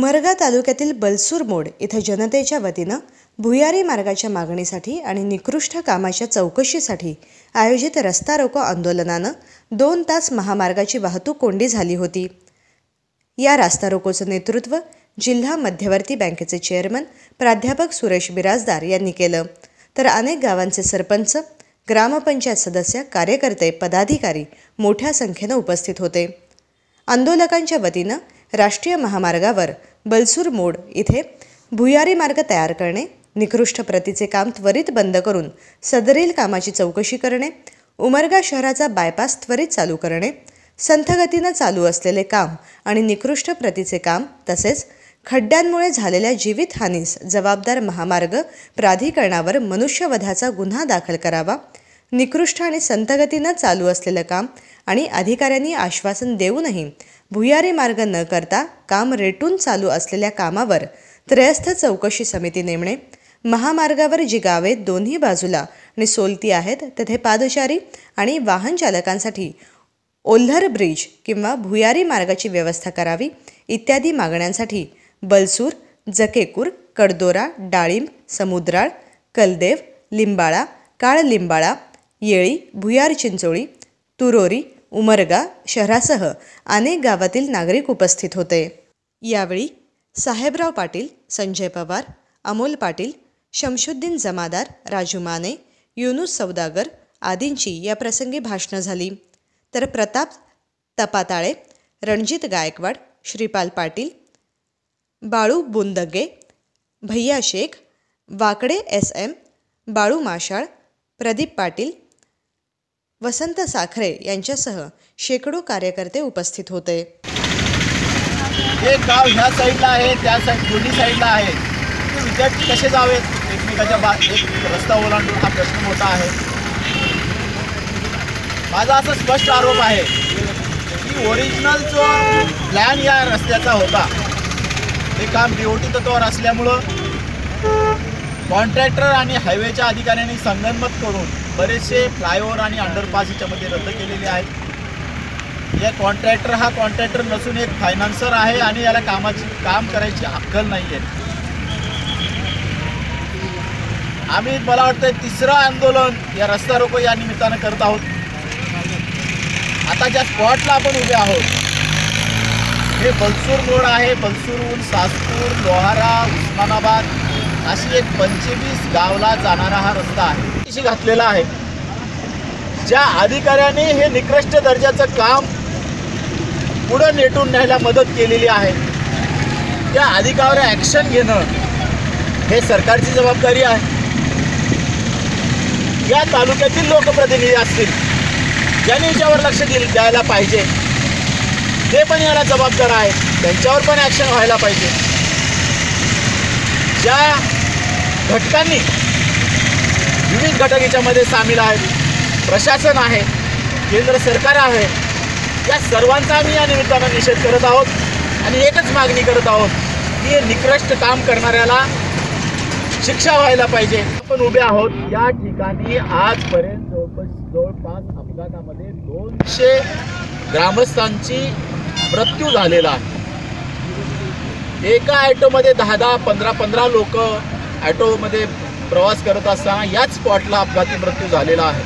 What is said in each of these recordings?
उमरगा तालुक्यातील बलसूर मोड इथं जनतेच्या वतीनं भुयारी मार्गाच्या मागणीसाठी आणि निकृष्ट कामाच्या चौकशीसाठी आयोजित रस्ता रोको आंदोलनानं दोन तास महामार्गाची वाहतूक कोंडी झाली होती. या रास्ता रोकोचं नेतृत्व जिल्हा मध्यवर्ती बँकेचे चेअरमन प्राध्यापक सुरेश बिराजदार यांनी केलं. तर अनेक गावांचे सरपंच ग्रामपंचायत सदस्य कार्यकर्ते पदाधिकारी मोठ्या संख्येनं उपस्थित होते. आंदोलकांच्या वतीनं राष्ट्रीय महामार्गावर बलसूर मोड इथे भुयारी मार्ग तयार करणे निकृष्ट प्रतीचे काम त्वरित बंद करून सदरील कामाची चौकशी करणे उमरगा शहराचा बायपास त्वरित चालू करणे संथगतीनं चालू असलेले काम आणि निकृष्ट प्रतीचे काम तसेच खड्ड्यांमुळे झालेल्या जीवितहानीस जबाबदार महामार्ग प्राधिकरणावर मनुष्यवधाचा गुन्हा दाखल करावा निकृष्ट आणि संतगतीनं चालू असलेलं काम आणि अधिकाऱ्यांनी आश्वासन देऊनही भुयारी मार्ग न करता काम रेटून चालू असलेल्या कामावर त्रयस्थ चौकशी समिती नेमणे महामार्गावर जी गावे दोन्ही बाजूला आणि सोलती आहेत तेथे पादचारी आणि वाहन चालकांसाठी ओल्हर ब्रिज किंवा भुयारी मार्गाची व्यवस्था करावी इत्यादी मागण्यांसाठी बलसूर जकेकूर कडदोरा डाळिंब समुद्राळ कलदेव लिंबाळा काळ लिंबाळा येळी भुयार चिंचोळी तुरोरी उमरगा शहरासह अनेक गावातील नागरिक उपस्थित होते. यावेळी साहेबराव पाटील संजय पवार अमोल पाटील शमशुद्दीन जमादार राजू माने युनुस सौदागर आदींची या प्रसंगी भाषणं झाली. तर प्रताप तपाताळे रणजित गायकवाड श्रीपाल पाटील बाळू बुंदगे भैया शेख वाकडे एस एम बाळू माशाळ प्रदीप पाटील वसंत साखरे यांच्यासह शेकडो कार्यकर्ते उपस्थित होते. हे गाव ह्या साईडला आहे त्या साईड दोन्ही साईडला आहे. विद्यार्थी कसे जावेत? एकमेकाच्या बा एक रस्ता ओलांडून हा प्रश्न मोठा आहे. माझा असा स्पष्ट आरोप आहे की ओरिजिनल जो प्लॅन या रस्त्याचा होता ते काम डी तत्वावर असल्यामुळं कॉन्ट्रॅक्टर आणि हायवेच्या अधिकाऱ्यांनी संगनमत करून बरेचसे फ्लायओव्हर आणि अंडरपास याच्यामध्ये रद्द केलेले आहेत. या कॉन्ट्रॅक्टर हा कॉन्ट्रॅक्टर नसून एक फायनान्सर आहे आणि याला कामाची काम करायची अक्कल नाही आहे आम्ही मला वाटतं तिसरं आंदोलन या रस्ता रोको या निमित्तानं करत आहोत. आता ज्या स्पॉटला आपण उभे आहोत हे बलसूर रोड आहे. बलसूरहून सासपूर लोहारा उस्मानाबाद अशी एक पंचवीस गावला जाणारा हा रस्ता आहे. घातलेला आहे. ज्या अधिकाऱ्याने हे निकृष्ट दर्जाचं काम पुढं नेटून न्यायला मदत केलेली आहे त्या अधिकाऱ्या ॲक्शन घेणं हे सरकारची जबाबदारी आहे. या तालुक्यातील लोकप्रतिनिधी असतील ज्यांनी याच्यावर लक्ष दिल द्यायला पाहिजे. ते पण याला जबाबदार आहेत. त्यांच्यावर पण ॲक्शन व्हायला पाहिजे. ज्या घटकांनी विविध घटक याच्यामध्ये सामील आहेत प्रशासन आहे केंद्र सरकार आहे. या सर्वांचा आम्ही या निमित्तानं निषेध करत आहोत आणि एकच मागणी करत आहोत की हे निकृष्ट काम करणाऱ्याला शिक्षा व्हायला पाहिजे. आपण उभे आहोत. या ठिकाणी आजपर्यंत जवळपास जवळपास अपघातामध्ये दोनशे ग्रामस्थांची मृत्यू झालेला आहे. एका ॲटोमध्ये दहा दहा पंधरा पंधरा लोक ॲटोमध्ये प्रवास करत असताना याच स्पॉटला अपघाती मृत्यू झालेला आहे.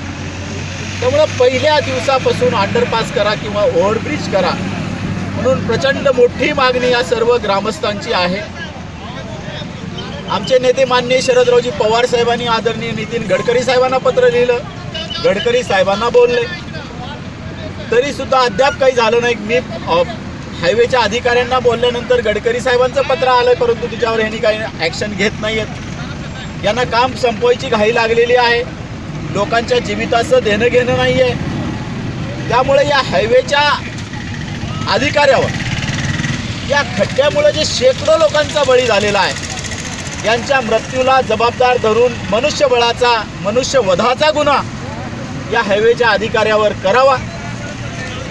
त्यामुळं पहिल्या दिवसापासून अंडरपास करा किंवा ओव्हरब्रिज करा म्हणून प्रचंड मोठी मागणी या सर्व ग्रामस्थांची आहे. आमचे नेते माननीय शरदरावजी पवार साहेबांनी आदरणीय नितीन गडकरी साहेबांना पत्र लिहिलं गडकरी साहेबांना बोलले. तरी सुद्धा अद्याप काही झालं नाही. मी हायवेच्या अधिकाऱ्यांना बोलल्यानंतर गडकरी साहेबांचं पत्र आलं परंतु तिच्यावर यांनी काही ॲक्शन घेत नाही आहेत यांना काम संपवायची घाई लागलेली आहे. लोकांच्या जीविताचं देणं घेणं नाही आहे त्यामुळे या हायवेच्या अधिकाऱ्यावर या खड्ड्यामुळे जे शेकडो लोकांचा बळी झालेला आहे यांच्या मृत्यूला जबाबदार धरून मनुष्यबळाचा मनुष्यवधाचा गुन्हा या हायवेच्या अधिकाऱ्यावर करावा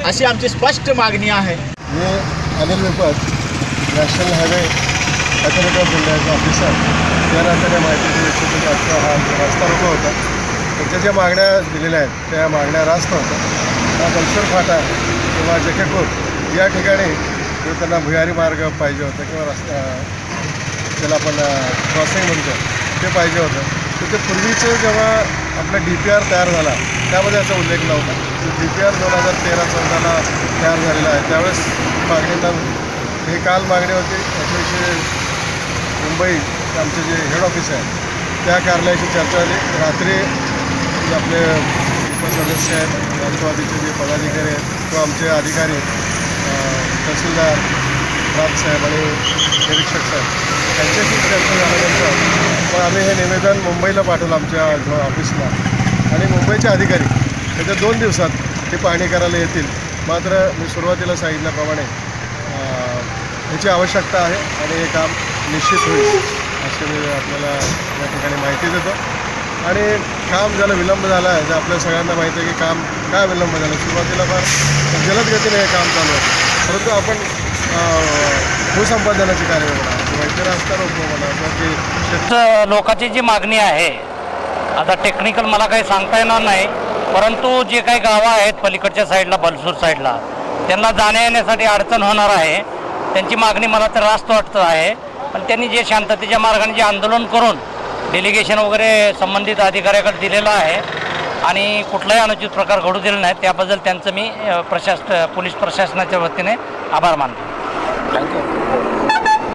अशी आमची स्पष्ट मागणी आहे. मी Anil Vipat national highway authority of इंडियाचा ऑफिसर त्या राहत्या माहिती इच्छितो आजचा हा रस्ता रोको होता त्यांच्या ज्या मागण्या दिलेल्या आहेत त्या मागण्या रास्त होत्या. हा बलसर फाटा किंवा जकेपूर या ठिकाणी जो त्यांना भुयारी मार्ग पाहिजे होता किंवा रस्ता त्याला आपण क्रॉसिंग म्हणतो ते पाहिजे होतं. तर ते पूर्वीचं जेव्हा आपला डी पी आर तयार झाला त्यामध्ये याचा उल्लेख नव्हता. डी पी आर दोन हजार तेरा चौदाला तयार झालेला आहे. त्यावेळेस मागणीला हे काल मागणी होती याच्याविषयी मुंबई आमचे जे हेड ऑफिस आहे त्या कार्यालयाशी चर्चा झाली. रात्री जे आपले उपसदस्य आहेत राष्ट्रवादीचे जे पदाधिकारी आहेत किंवा आमचे अधिकारी तहसीलदार साहेब आणि निरीक्षक साहेब त्यांच्याशी चर्चा झाल्यानंतर मग आम्ही हे निवेदन मुंबईला पाठवलं आमच्या ऑफिसला आणि मुंबईचे अधिकारी त्याच्या दोन दिवसात ते पाहणी करायला येतील. मात्र मी सुरुवातीला सांगितल्याप्रमाणे याची ह्याची आवश्यकता आहे आणि हे काम निश्चित होईल. असे मी आपल्याला या ठिकाणी माहिती देतो. आणि काम ज्याला विलंब झाला आहे आपल्या सगळ्यांना माहिती आहे की काम काय विलंब झालं. सुरुवातीला फार जलद गतीने हे काम चालू आहे परंतु आपण भूसंपादनाची कार्य म्हणा किंवा इतर रस्ता रोको म्हणा किंवा जे लोकांची जी मागणी आहे आता टेक्निकल मला काही सांगता येणार नाही परंतु जे काही गावं आहेत पलीकडच्या साईडला बलसूर साईडला त्यांना जाण्या येण्यासाठी अडचण होणार आहे. त्यांची मागणी मला तर रास्त वाटतं आहे. पण त्यांनी जे शांततेच्या मार्गाने जे आंदोलन करून डेलिगेशन वगैरे संबंधित अधिकाऱ्याकडे दिलेलं आहे आणि कुठलाही अनुचित प्रकार घडू दिला नाही त्याबद्दल त्यांचं मी प्रशास पोलीस प्रशासनाच्या वतीने आभार मानतो. थँक्यू